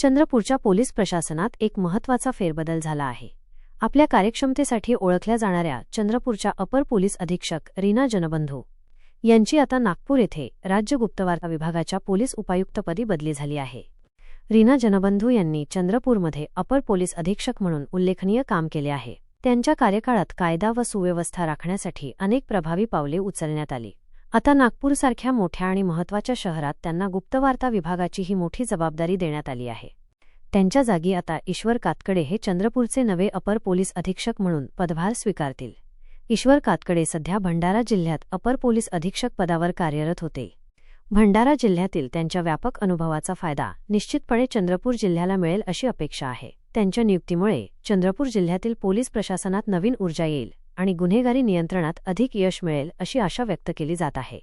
चंद्रपूरच्या पोलीस प्रशासनात एक महत्त्वाचा फेरबदल झाला आहे. आपल्या कार्यक्षमतेसाठी ओळखल्या जाणाऱ्या चंद्रपूरच्या अपर पोलीस अधीक्षक रीना जनबंधू यांची आता नागपूर येथे राज्य गुप्तवार्ता विभागाच्या पोलीस उपायुक्तपदी बदली झाली आहे. रीना जनबंधू यांनी चंद्रपूरमध्ये अपर पोलीस अधीक्षक म्हणून उल्लेखनीय काम केले आहे. त्यांच्या कार्यकाळात कायदा व सुव्यवस्था राखण्यासाठी अनेक प्रभावी पावले उचलण्यात आली. आता नागपूरसारख्या मोठ्या आणि महत्त्वाच्या शहरात त्यांना गुप्तवार्ता विभागाची ही मोठी जबाबदारी देण्यात आली आहे. त्यांच्या जागी आता ईश्वर कातकडे हे चंद्रपूरचे नवे अपर पोलीस अधीक्षक म्हणून पदभार स्वीकारतील. ईश्वर कातकडे सध्या भंडारा जिल्ह्यात अपर पोलीस अधीक्षक पदावर कार्यरत होते. भंडारा जिल्ह्यातील त्यांच्या व्यापक अनुभवाचा फायदा निश्चितपणे चंद्रपूर जिल्ह्याला मिळेल अशी अपेक्षा आहे. त्यांच्या नियुक्तीमुळे चंद्रपूर जिल्ह्यातील पोलीस प्रशासनात नवीन ऊर्जा येईल. आणि गुन्हेगारी नियंत्रणात अधिक यश मिळेल अशी आशा व्यक्त केली जात आहे.